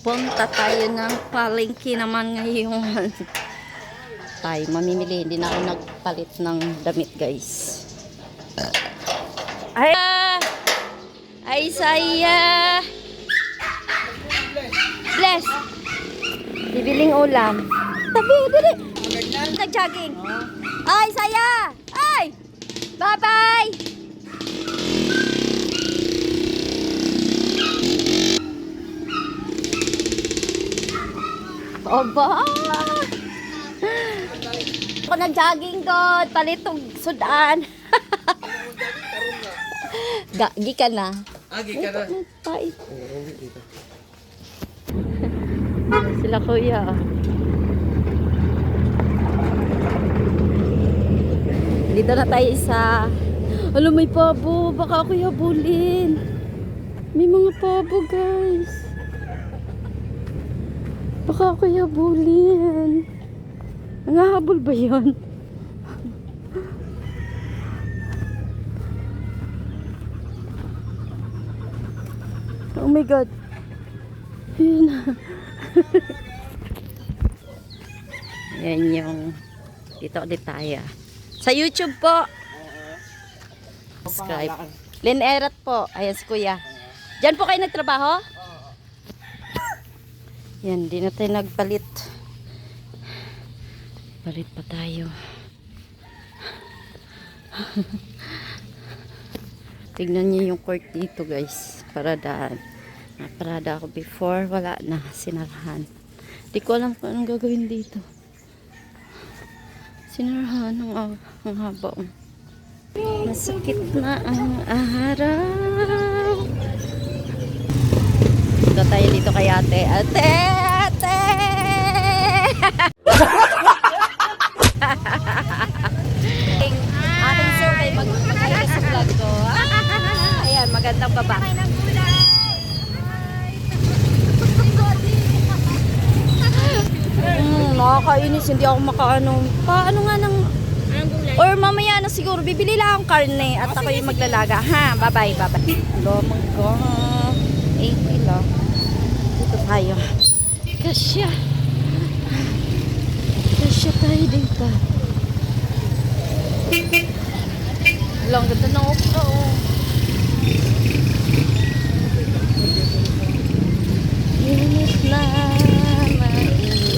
Punta tayo ng palengke naman ngayon. tayo mamimili. Hindi na ako nagpalit ng damit, guys. Ay! Ay, saya! Bless! Bibiling ulam. Tabi, dali! Nag-jogging. Ay, saya! Ay! Bye-bye! Oba! Ako nag-jogging doon, palitong sudan. Gagi ka na. Agi ka na. Pait. Sila kuya. Dito na tayo sa... Alam, may pabo. Baka ako yabulin. May mga pabo, guys. Baka ako yabulin. Nangahabol ba yun? Oh my God. Yun. Yan yung dito ulit tayo. Sa YouTube po. Subscribe. Lynn Erat po. Ayan si Kuya. Diyan po kayo nagtrabaho? Yan, di na tayo nagpalit. Palit pa tayo. Tignan niyo yung court dito guys. Paradaan. Naparada ako before. Wala na. Sinarahan. Di ko alam kung anong gagawin dito. Sinarahan ang, ang, ang haba. oh. Masakit na ang araw. Dito tayo dito kay ate. Ate! Ate! Ating survey mag mag sa vlog ko. Ah, Ayan, magandang baba. Mm, nakakainis, hindi ako makaano. Paano nga nang... Or mamaya na siguro, bibili lang akong karne at ako yung maglalaga. Ha, bye-bye, bye-bye. Hello, mga 80 lang. Dito tayo. Kasya. Kasya tayo dito. Lang ganda ng okra, oh. Init na, mainit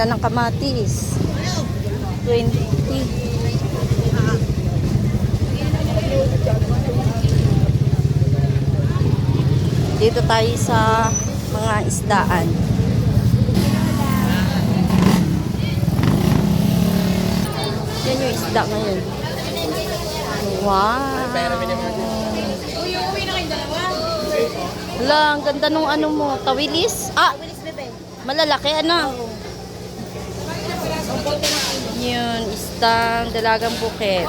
ganda ng kamatis. 20. Dito tayo sa mga isdaan. Yan yung isda ngayon. Wow. Hala, ang ganda nung ano mo. Tawilis? Ah, malalaki ano? Yun, istang dalagang bukit.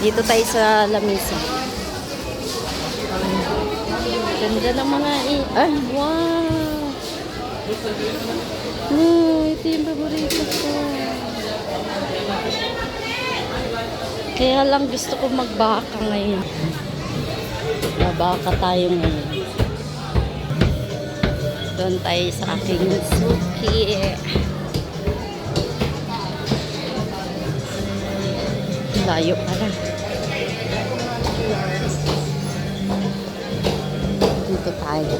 Dito tayo sa lamisa. Ganda ng mga i- Ay, wow! Oh, ito yung paborito ko. Kaya lang gusto ko magbaka ngayon. Babaka tayo ngayon. Doon tayo sa aking suki. Layo pala. Dito tayo.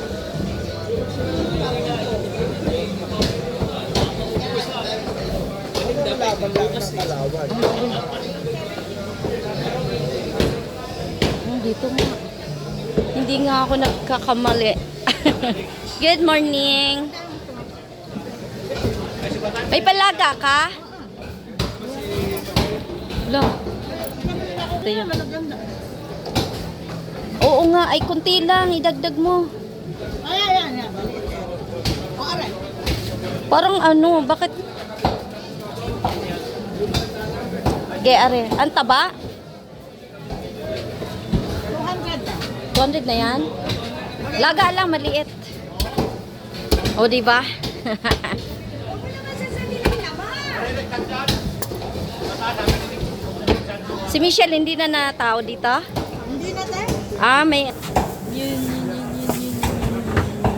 Oh, dito nga. Hindi nga ako nagkakamali. Good morning. May palaga ka? Wala. Ito yun. Oo nga, ay kunti lang, idagdag mo. Ay, ay, ay. Parang ano, bakit? Ge, are. Ang taba? 200 na. 200 na yan? Laga lang, maliit. O, di ba? si Michelle, hindi na natao dito? Hindi na tayo. Ah, may... Yun, yun, yun, yun, yun,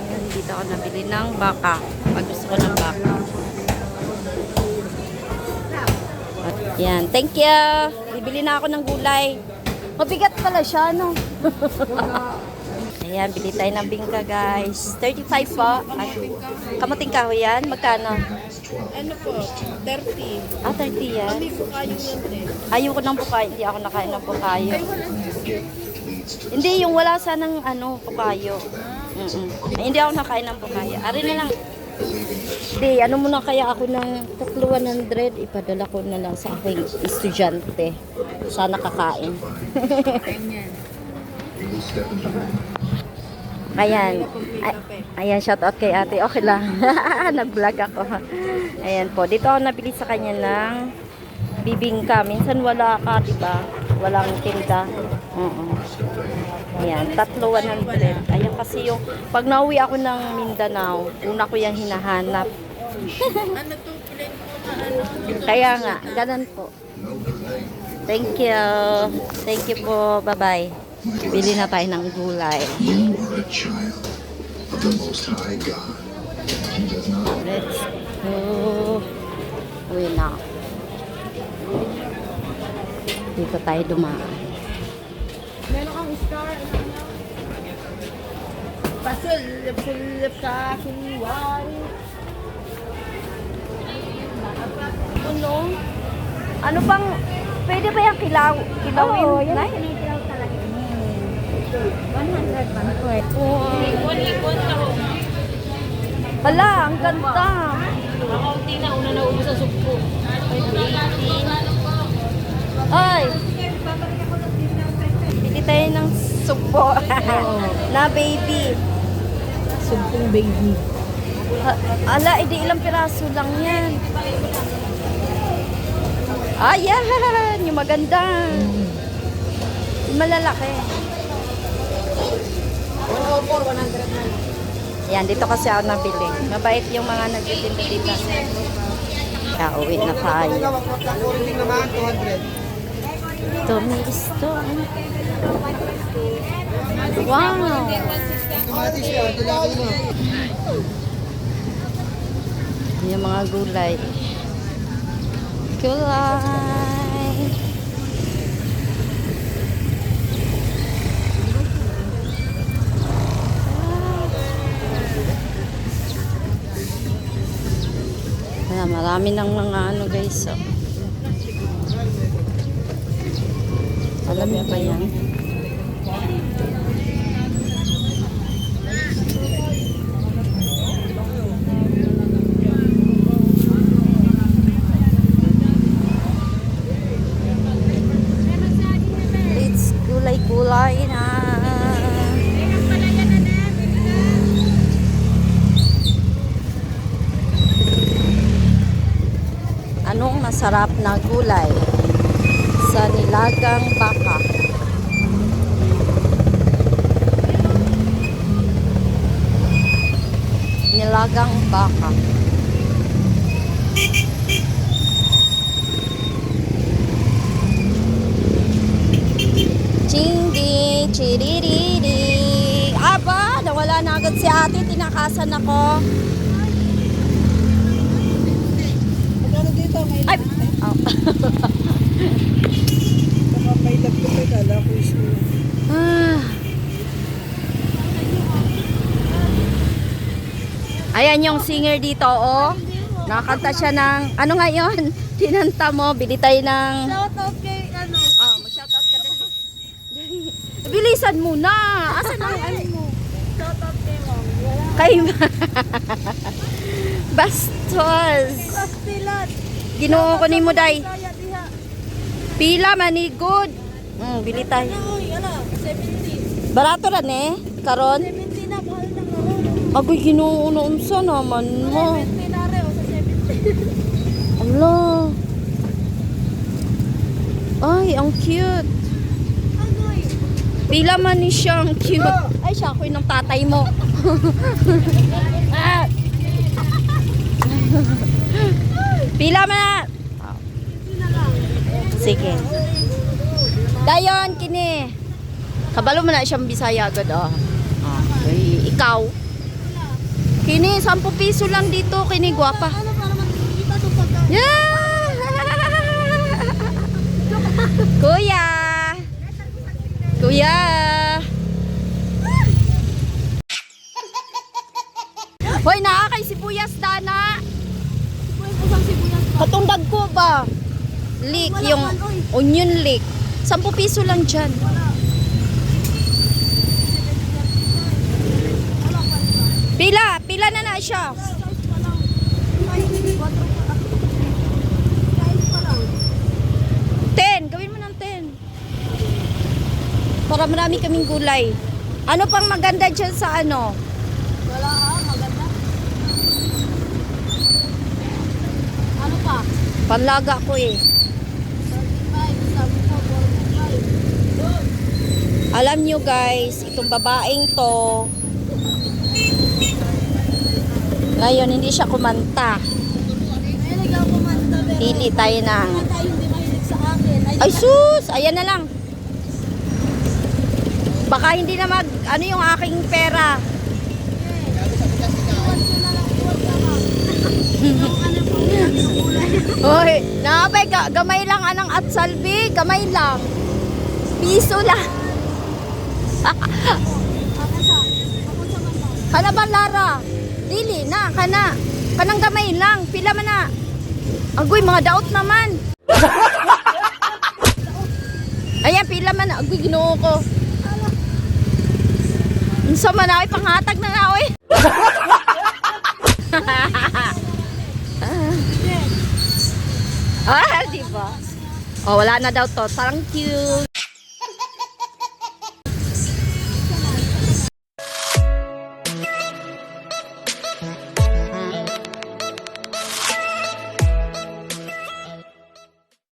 yun. Dito ako nabili ng baka. Pag gusto ko ng baka. At yan. Thank you. Bibili na ako ng gulay. Mabigat pala siya, no? Ayan, bili tayo ng bingka, guys. 35 po. Ay, kamuting kahoy yan? Magkano? Ano po? 30. Ah, 30 yan. Hindi po kayo yan eh. Ayoko ng bukayo. Hindi ako nakain ng bukayo. Hindi, yung wala sanang ano, bukayo. Mm-mm. Ay, hindi ako nakain ng bukayo. Ari na lang. Hindi, ano muna kaya ako ng tatlo 100, ipadala ko na lang sa aking estudyante. Sana kakain. Ayan. Ay, ayan, shout out kay ate. Okay lang. Nag-vlog ako. Ayan po. Dito ako nabili sa kanya ng bibingka. Minsan wala ka, di ba? Walang tinda. Oo. Ayan, tatlo 100. Ayan kasi yung, pag nauwi ako ng Mindanao, una ko yung hinahanap. Ano to? Ano? Kaya nga, ganun po. Thank you. Thank you po. Bye-bye. Bili na tayo ng gulay. Let's go. Uwi na. Dito tayo dumaan. Meron kang star. Ano na? Pasulip, sulip sa kiwari. Ano? Ano pang, pwede ba yung kilaw, kilawin? Oo, yan Nay? Ang kinikilaw talaga. 100 man po eh. Hala, ang ganda. Kaunti na, una na ubos sa sugpo. Ay! Bili tayo ng supo. na baby. Sugpong baby. Ala, edi ilang piraso lang yan. Ayan! Yung maganda. Yung malalaki. Oo, 4, 100 man. Yan, dito kasi ako nabili. Mabait yung mga nagtitinda dito. Kaya uwi na tayo. Tomis to. Wow! Yung mga gulay. Gulay! Kaya marami ng mga ano guys. Oh. Alam niyo ba yan? It's gulay-gulay na. Anong masarap na gulay sa nilagang baka? Nilagang baka. Chindi, chiririri. Aba, nawala na agad si ate. Tinakasan ako. Ay! Baka may laptop ay kala ko is Ah. Ayan yung singer dito, oh. Nakakanta siya ng, ano nga yun? Kinanta mo, bili tayo ng... Shout out kay ano? Oh, mag-shoutout ka dali. Dali. Bilisan mo na. Asan na yung ano mo? Shout out kay mom. Wala. Kay... Basta. was. Ginoo ko nimo day. Pila man ni good. Mm, bili tayo. Barato ra ne karon. Agoy ginoo na unsa naman mo. Allah. Ay, ang cute. Pila man ni siya ang cute. Ay, siya ako ng tatay mo. Ah. Pila man na. Sige. Dayon, kini. Kabalo mo na siyang bisaya agad, ah. Ah, ay, ikaw. Kini, 10 piso lang dito. Kini, gwapa. Yeah! Kuya! Kuya! Hoy, naa kay sibuyas dana. Katungdag ko ba? Leek, yung onion leek. 10 piso lang dyan. Pila, pila na na siya. Ten, gawin mo ng ten. Para marami kaming gulay. Ano pang maganda dyan sa ano? Wala ha, maganda. Ano pa? Panlaga ko eh. 35, sabi ko, 45. Alam nyo guys, itong babaeng to, ngayon hindi siya kumanta. Pili tayo ng... Ay, sus! Ayan na lang. Baka hindi na mag... Ano yung aking pera? Hoy, nakapay ka. Gamay lang anang at salbi. Gamay lang. Piso lang. Ako sa, ako sa mama. Kana ba Lara? Dili na, kana. Kanang gamay lang. Pila man na. Agoy, mga daot naman. Ayan, pila man na. Agoy, ginoo ko. Unsa man ay panghatag na na, oy. ah, di ba? Oh, wala na daw to. Thank you.